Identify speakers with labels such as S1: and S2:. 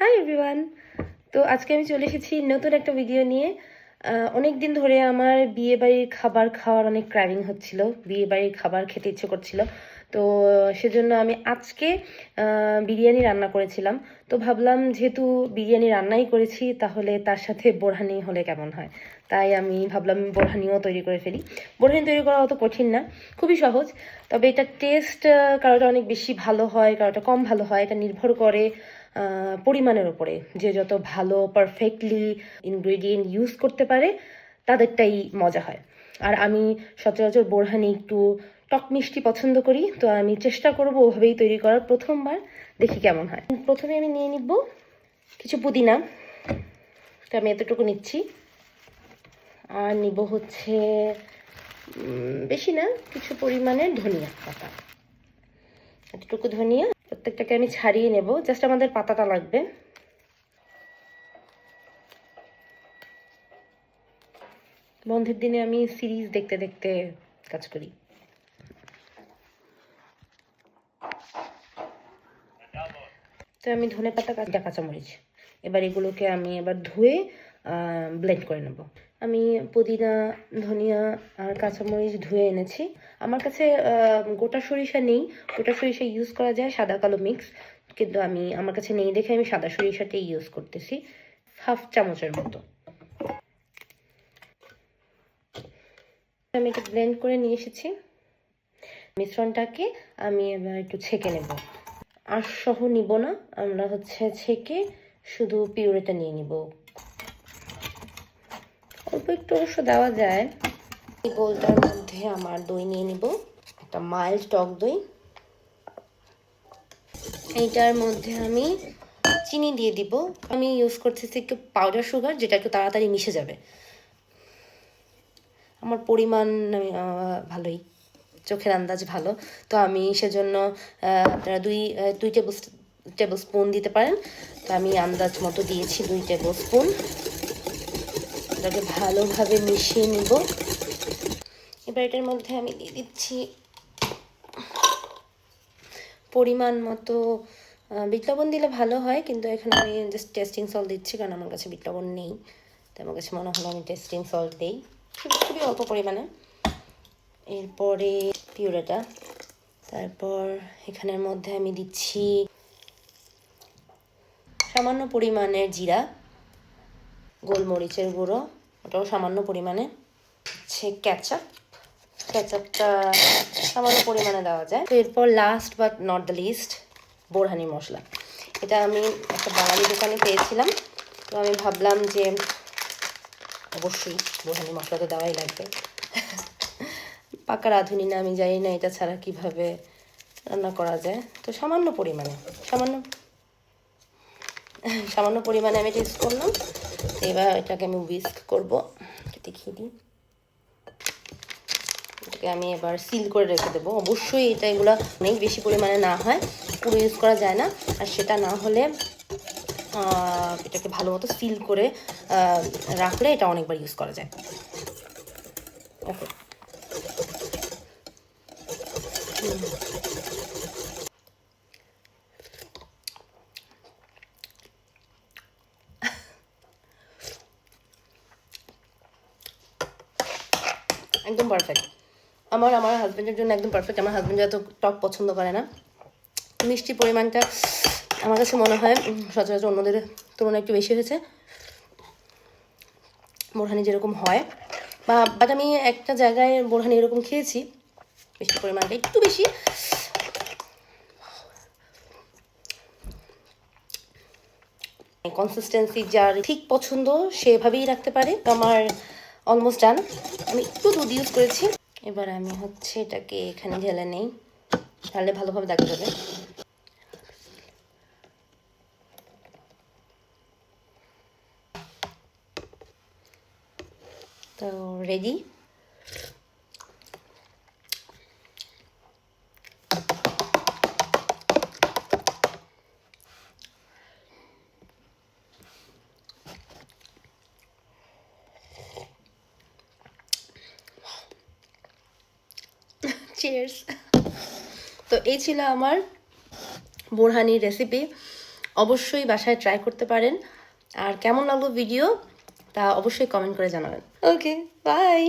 S1: Hi everyone তো আজকে আমি চলে এসেছি নতুন একটা ভিডিও নিয়ে। অনেক দিন ধরে আমার বিয়ে বাড়ির খাবার খাওয়ার অনেক ক্রাইভিং হচ্ছিল। বিয়ে বাড়ির খাবার খেতে ইচ্ছে করছিল। তো সেজন্য আমি আজকে বিরিয়ানি রান্না করেছিলাম। তো ভাবলাম যেহেতু বিরিয়ানি রান্নাই করেছি, তাহলে তার সাথে বোরহানি হলে কেমন হয়? তাই আমি ভাবলাম বোরহানিও তৈরি করে ফেলি। বোরহানি তৈরি করা অত কঠিন না, খুবই সহজ। তবে এটা টেস্ট কারোটা অনেক বেশি ভালো হয়, কারোটা কম ভালো হয়। এটা নির্ভর করে পরিমাণের উপরে। যে যত ভালো পারফেক্টলি ইনগ্রেডিয়েন্ট ইউজ করতে পারে, তাদেরটাই মজা হয়। আর আমি সচরাচর বোরহানি একটু টক মিষ্টি পছন্দ করি, তো আমি চেষ্টা করব ওভাবেই তৈরি করার প্রথমবার, দেখি কেমন হয়। প্রথমে আমি নিয়ে নিব কিছু পুদিনা, তো আমি এতটুকু নিচ্ছি। আর নিব হচ্ছে বেশি না, কিছু পরিমাণে ধনিয়া পাতা। এতটুকু ধনিয়া। প্রত্যেকটাকে আমি ছাড়িয়ে নেব। জাস্ট আমাদের পাতাটা লাগবে। বন্ধের দিনে আমি সিরিজ দেখতে দেখতে কাজ করি। তো আমি ধনে পাতা, কাঁচা কাঁচামরিচ। এবার এগুলোকে আমি এবার ধুয়ে ব্লেন্ড করে নেব। আমি পুদিনা, ধনিয়া আর কাঁচামরিচ ধুয়ে এনেছি। আমার কাছে গোটা সরিষা নেই। গোটা সরিষা ইউজ করা যায়, সাদা কালো মিক্স কিন্তু আমি, আমার কাছে নেই দেখে আমি সাদা সরিষাটাই ইউজ করতেছি হাফ চামচের মতো। আমি এটা ব্লেন্ড করে নিয়ে এসেছি। মিশ্রণটাকে আমি এবার একটু ছেঁকে নেব। আঁশ সহ নিব না, আমরা হচ্ছে ছেঁকে শুধু পিউরেটা নিয়ে নিব। অল্প একটু অবশ্য দেওয়া যায়। এই বোলটার মধ্যে আমার দই নিয়ে নিব, একটা মাইল্ড টক দই। এইটার মধ্যে আমি চিনি দিয়ে দিব। আমি ইউজ করতেছি একটু পাউডার সুগার যেটা একটু তাড়াতাড়ি মিশে যাবে। আমার পরিমাণ ভালোই। চোখের আন্দাজ ভালো। তো আমি সেজন্য আপনারা দুই দুই টেবিল টেবিল স্পুন দিতে পারেন। তো আমি আন্দাজ মতো দিয়েছি দুই টেবিল স্পুন এটাকে ভালোভাবে মিশিয়ে নিব। এবার এটার মধ্যে আমি দিয়ে দিচ্ছি পরিমাণ মতো বিট দিলে ভালো হয়, কিন্তু এখানে আমি জাস্ট টেস্টিং সল্ট দিচ্ছি, কারণ আমার কাছে বিট নেই। তাই আমার কাছে মনে হলো আমি টেস্টিং সল্ট দিই। খুবই অল্প পরিমাণে। এরপরে পিউরেটা তারপর এখানের মধ্যে আমি দিচ্ছি সামান্য পরিমাণের জিরা। গোলমরিচের গুঁড়ো, ওটাও সামান্য পরিমাণে। হচ্ছে ক্যাচাপ ক্যাচাপটা সামান্য পরিমাণে দেওয়া যায়। তো এরপর last but not the least borhani মশলা। এটা আমি একটা বাঙালি দোকানে পেয়েছিলাম। তো আমি ভাবলাম যে অবশ্যই বোরহানি মশলা তো দেওয়াই লাগবে। পাকা রাঁধুনি না, আমি জানি না এটা ছাড়া কীভাবে রান্না করা যায়। তো সামান্য পরিমাণে, সামান্য সামান্য পরিমাণে আমি টেস্ট করলাম। এবার এটাকে আমি উইস্ক করব। দেখিয়ে দিই। এটাকে আমি এবার সিল করে রেখে দেবো। অবশ্যই এটা এগুলো অনেক বেশি পরিমাণে না হয়, পুরো ইউজ করা যায় না। আর সেটা না হলে এটাকে ভালো মতো সিল করে রাখলে এটা অনেকবার ইউজ করা যায়। ওকে একদম পারফেক্ট আমার আমার হাজব্যান্ডের জন্য একদম পারফেক্ট আমার হাজব্যান্ড এত টক পছন্দ করে না। মিষ্টির পরিমাণটা আমার কাছে মনে হয় সচরাচর অন্যদের তুলনায় একটু বেশি হয়েছে। বোরহানি যেরকম হয়। বা বাট আমি একটা জায়গায় বোরহানি এরকম খেয়েছি মিষ্টির পরিমাণটা একটু বেশি। কনসিস্টেন্সি যার ঠিক পছন্দ, সেভাবেই রাখতে পারে। আমার অলমোস্ট ডান আমি একটু দুধ ইউজ করেছি। এবার আমি হচ্ছে এটাকে এখানে ঢেলে নেই। তাহলে ভালোভাবে দেখা যাবে। তো রেডি চিয়ার্স তো এই ছিল আমার বোরহানির রেসিপি অবশ্যই বাসায় ট্রাই করতে পারেন। আর কেমন লাগল ভিডিও তা অবশ্যই কমেন্ট করে জানাবেন। Okay bye